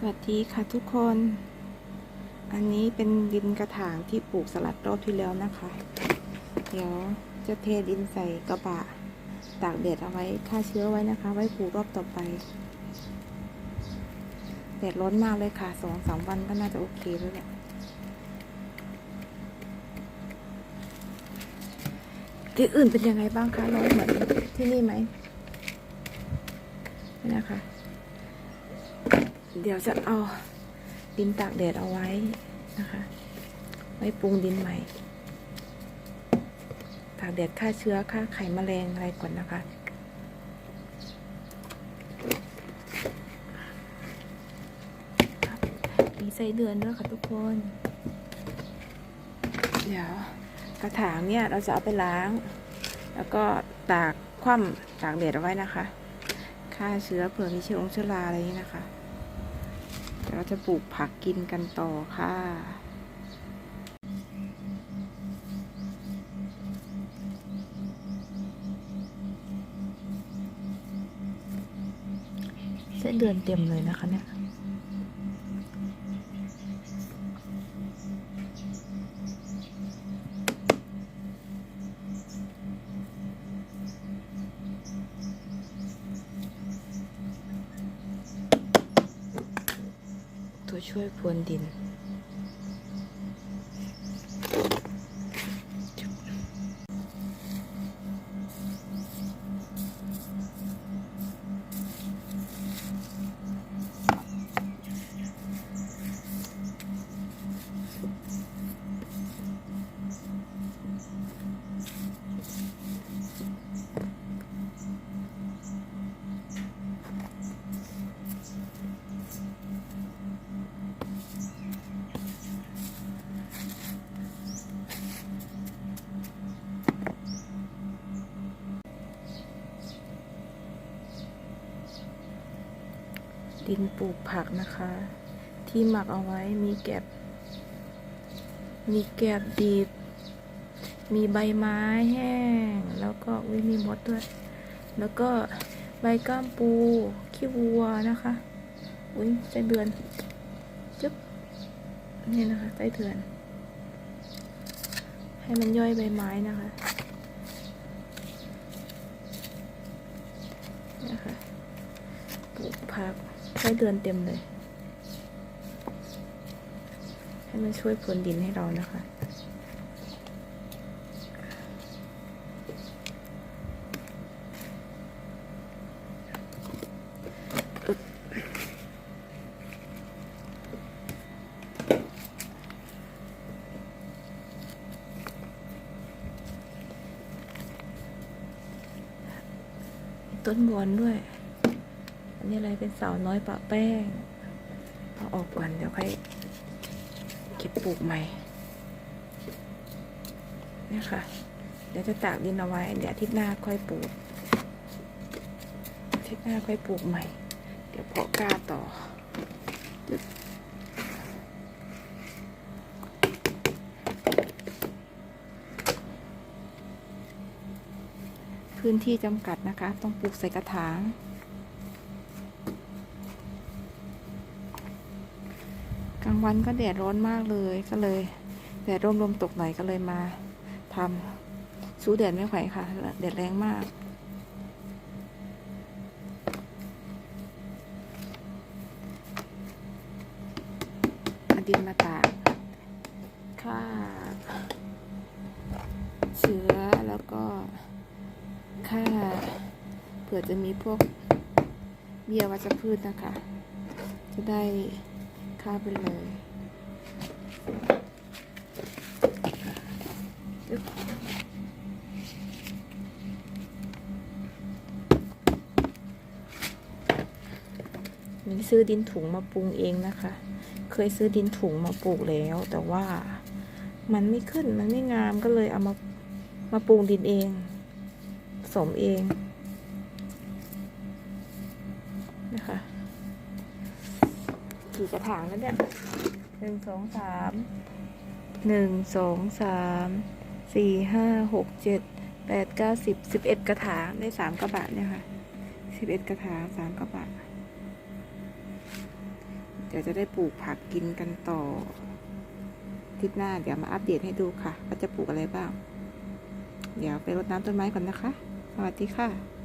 สวัสดีค่ะทุกคน อันนี้เป็นดินกระถางที่ปลูกสลัดรอบที่แล้วนะคะ เดี๋ยวจะเทดินใส่กระบะ ตากแดดเอาไว้ฆ่าเชื้อไว้นะคะ ไว้ปลูกรอบต่อไป แดดร้อนมากเลยค่ะสองสามวันก็น่าจะโอเคแล้วแหละที่อื่นเป็นยังไงบ้างคะร้อนเหมือนที่นี่ไหมนี่นะคะ เดี๋ยวจะเอาดินตากแดดเอาไว้นะคะ ไว้ปรุงดินใหม่ ตากแดดฆ่าเชื้อฆ่าไขแมลงอะไรก่อนนะคะมีไส้เดือนด้วยค่ะทุกคน เดี๋ยวกระถางเนี่ยเราจะเอาไปล้าง แล้วก็ตากคว่ำตากแดดเอาไว้นะคะฆ่าเชื้อเผื่อมีเชื้อองเชื้อราอะไรนี้นะคะ เราจะปลูกผักกินกันต่อค่ะเส้นเดือนเต็มเลยนะคะเนี่ย ตัวช่วยพ ดินปลูกผักนะคะ ที่หมักเอาไว้มีแกบ มีแกบดีบ มีใบไม้แห้ง แล้วก็อุ้ยมีมดด้วย แล้วก็ใบก้ามปูขี้วัวนะคะ อุ้ยไส้เดือนจุ๊บ นี่นะคะไส้เดือน ให้มันย่อยใบไม้นะคะนะคะปลูกผัก ไส้เดือนเต็มเลย ให้มันช่วยพรวนดินให้เรานะคะ ต้นบอนด้วย นนี้อะไรเป็นสาวน้อยปะแป้งเอาออกก่อนเดี๋ยวค่อยเก็บปลูกใหม่เนี่ยค่ะ เดี๋ยวจะตากดินเอาไว้ เดี๋ยวอาทิตย์หน้าค่อยปลูกอาทิตย์หน้าค่อยปลูกใหม่ เดี๋ยวเพาะกล้าต่อพื้นที่จำกัดนะคะ ต้องปลูกใส่กระถาง กลางวันก็แดดร้อนมากเลยก็เลยแดดร่มลมตกหน่อยก็เลยมาทำสู้แดดไม่ไหวค่ะแดดแรงมากอาดินมาตากฆ่าเชื้อแล้วก็ฆ่าเผื่อจะมีพวกเบี้ยวัชพืชนะคะ จะได้ ฆ่าไปเลยมีซื้อดินถุงมาปรุงเองนะคะ เคยซื้อดินถุงมาปลูกแล้ว แต่ว่ามันไม่ขึ้นมันไม่งามก็เลยเอามามาปรุงดินเองผสมเองนะคะ กี่กระถางแล้วเนี่ยหนึ่งสองสามหนึ่งสองสามสี่ห้าหกเจ็ดแปดเก้าสิบสิบเอ็ดกระถางได้สามกระบะเนี่ยค่ะสิบเอ็ดกระถางสามกระบะเดี๋ยวจะได้ปลูกผักกินกันต่อทิตย์หน้าเดี๋ยวมาอัปเดตให้ดูค่ะว่าจะปลูกอะไรบ้าง เดี๋ยวไปรดน้ำต้นไม้ก่อนนะคะ สวัสดีค่ะ